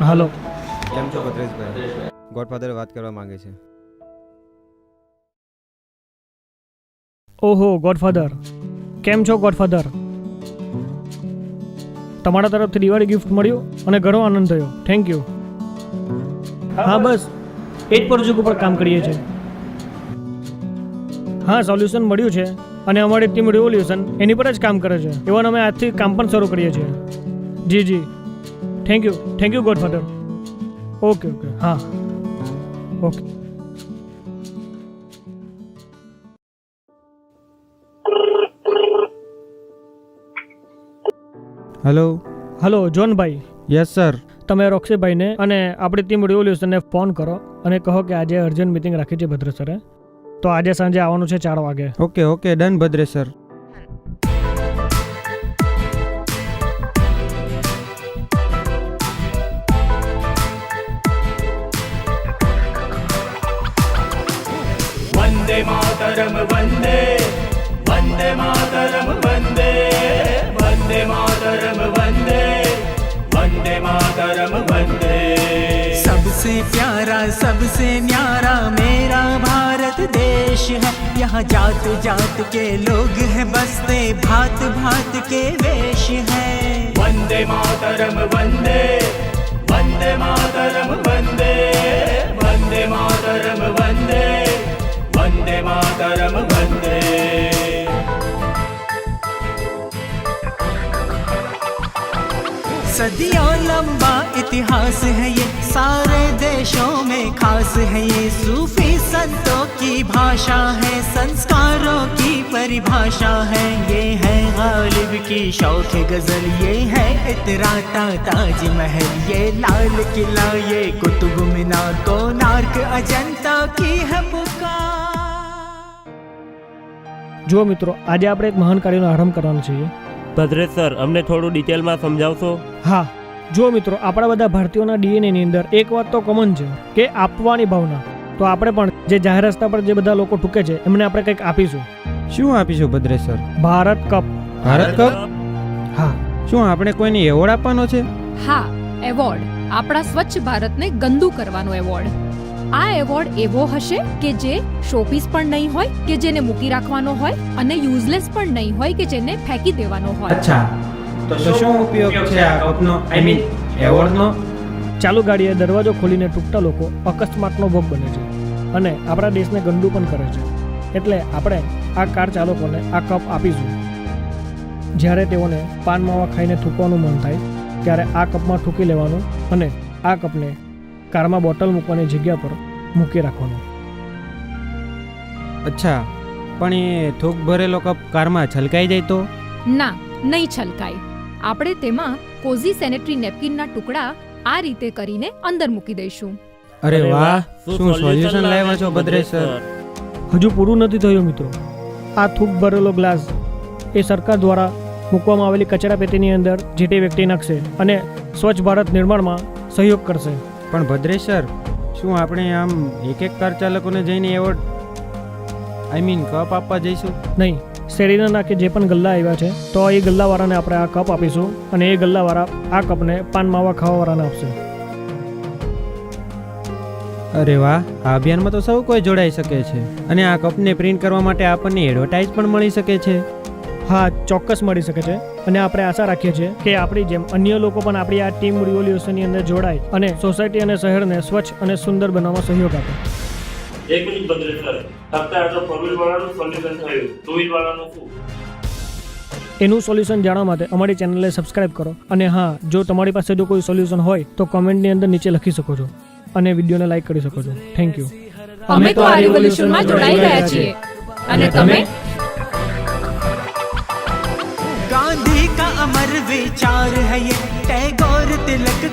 હાલો. કેમ છો ભદ્રેશભાઈ? ગોડફાધર વાત કરવા માંગે છે. ઓહો ગોડફાધર. કેમ છો ગોડફાધર? તમારા તરફથી દિવાળી ગિફ્ટ મળ્યું અને ઘણો આનંદ થયો. થેન્ક યુ હા બસ. એ જ પ્રોજેક્ટ ઉપર કામ કરીએ છીએ. હા સોલ્યુશન મળ્યું છે અને અમારી ટીમ રિવોલ્યુશન એની પર જ કામ કરે છે. એવા અમે આજથી કામ પણ શરૂ કરીએ છીએ. જી જી. Thank you thank you godfather okay okay હા ઓકે હેલો હલો જોનભાઈ યસ સર તમે રોક્ષીભાઈને અને આપણી ટીમ રિવોલ્યુશનને ફોન કરો અને કહો કે આજે અર્જન્ટ મિટિંગ રાખી છે ભદ્ર સરે તો આજે સાંજે આવવાનું છે ચાર વાગે. ઓકે ઓકે ડન ભદ્રેશ सबसे प्यारा सबसे न्यारा मेरा भारत देश है यहाँ जात जात के लोग हैं बसते भात भात के वेश है वन्दे मातरं वन्दे वन्दे मातरं सदियों लंबा इतिहास है ये सारे देशों में खास है ये सूफी संतों की भाषा है संस्कारों की परिभाषा है ये है गालिब की शौक गजल ये है इतराता ताजमहल ये लाल किला ये कुतुब मीनार कोणार्क अजंता की है पुकार જુઓ મિત્રો આજે આપણે એક મહાન કાર્યનો આરંભ કરવાનો છીએ ભદ્રેશ સર અમને થોડું ડિટેલમાં સમજાવશો? હા. જો મિત્રો આપણા બધા ભારતીયોના ડીએનએની અંદર એક વાત તો કોમન છે કે આપવાની ભાવના. તો આપણે પણ જે જાહેર રસ્તા પર જે બધા લોકો ટૂકે છે એમને આપણે કંઈક આપીશું. શું આપીશું Bhadresh sir? Bharat cup? Bharat cup. હા. શું આપણે કોઈને એવોર્ડ આપવાનો છે? હા એવોર્ડ. આપણા સ્વચ્છ ભારતને ગંદુ કરવાનો એવોર્ડ. આ એવોર્ડ એવો હશે કે જે શોપીસ પણ નહીં હોય કે જેને મૂકી રાખવાનો હોય અને યુઝલેસ પણ નહીં હોય કે જેને ફેંકી દેવાનો હોય. અચ્છા. તો શું ઉપયોગ છે આ કપનો આઈ મીન એવોર્ડનો? ચાલુ ગાડીએ દરવાજો ખોલીને તૂટતા લોકો અકસ્માતનો ભોગ બને છે અને આપણા દેશને ગંદુ પણ કરે છે. એટલે આપણે આ કાર ચાલકોને આ કપ આપીશું. જ્યારે તેઓને પાન માવા ખાઈને થૂકવાનું મન થાય ત્યારે આ કપમાં થૂકી લેવાનું અને આ કપને કારમાં બોટલ મૂકવાની જગ્યા પર મૂકી રાખવાનું. અચ્છા પણ એ થૂક ભરેલો કપ કારમાં છલકાઈ જાય તો? ના નહીં છલકાય. આપણે તેમાં કોઝી સેનેટરી નેપકિનના ટુકડા આ રીતે કરીને અંદર મૂકી દઈશું. અરે વાહ શું સોલ્યુશન લાવ્યા છો ભદ્રેશ સર હજુ પૂરું નથી થયું મિત્રો. આ થૂક ભરેલો ગ્લાસ એ સરકાર દ્વારા મૂકવામાં આવેલી કચરા પેટીની અંદર જે તે વ્યક્તિ નાખશે અને સ્વચ્છ ભારત નિર્માણમાં સહયોગ કરશે. પણ ભદ્રેશ સર શું આપણે આમ એક એક કાર ચાલકોને જઈને એવોર્ડ આઈ મીન કપ આપવા જઈશું? નહીં શેરીના નાકે જે પણ ગલ્લા આવ્યા છે તો એ ગલ્લાવાળાને આપણે આ કપ આપીશું અને એ ગલ્લાવાળા આ કપને પાન માવા ખાવાવાળાને આપશે. અરે વાહ આ અભિયાનમાં તો સૌ કોઈ જોડાઈ શકે છે. અને આ કપને પ્રિન્ટ કરવા માટે આપણને એડવર્ટાઇઝ પણ મળી શકે છે. હા ચોક્કસ મળી શકે છે. અને આપણે આશા રાખીએ છીએ કે આપણી જેમ અન્ય લોકો પણ આપણી આ ટીમ રિવોલ્યુશનની અંદર જોડાય અને સોસાયટી અને શહેરને સ્વચ્છ અને સુંદર બનાવવા સહયોગ આપે. એક મિનિટ ભદ્રેશ સર. ફક્ત આ તો ફોર વાળાનું સોલ્યુશન થયું. ટુ વ્હીલ વાળાનું શું? એનું સોલ્યુશન જાણવા માટે અમારી ચેનલને સબસ્ક્રાઇબ કરો. અને હા જો તમારી પાસે જો કોઈ સોલ્યુશન હોય તો કોમેન્ટની અંદર નીચે લખી શકો છો. અને વિડીયોને લાઈક કરી શકો છો. Thank you. અમે તો આ રિવોલ્યુશનમાં જોડાઈ રહ્યા છીએ. અને તમે?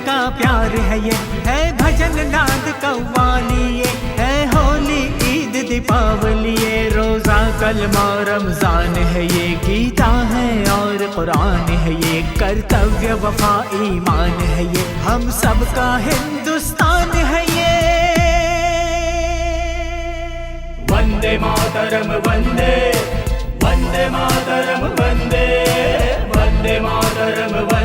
का प्यार है ये, है भजन नाद कौवाली ये, है होली, ईद, दीपावली ये, रोजा, कलमा, रमज़ान है ये, गीता है और कुरान है ये, कर्तव्य, वफा, ईमान है ये, हम सबका हिंदुस्तान है ये। वंदे मातरम, वंदे वंदे मातरम, वंदे वंदे मातरम वंदे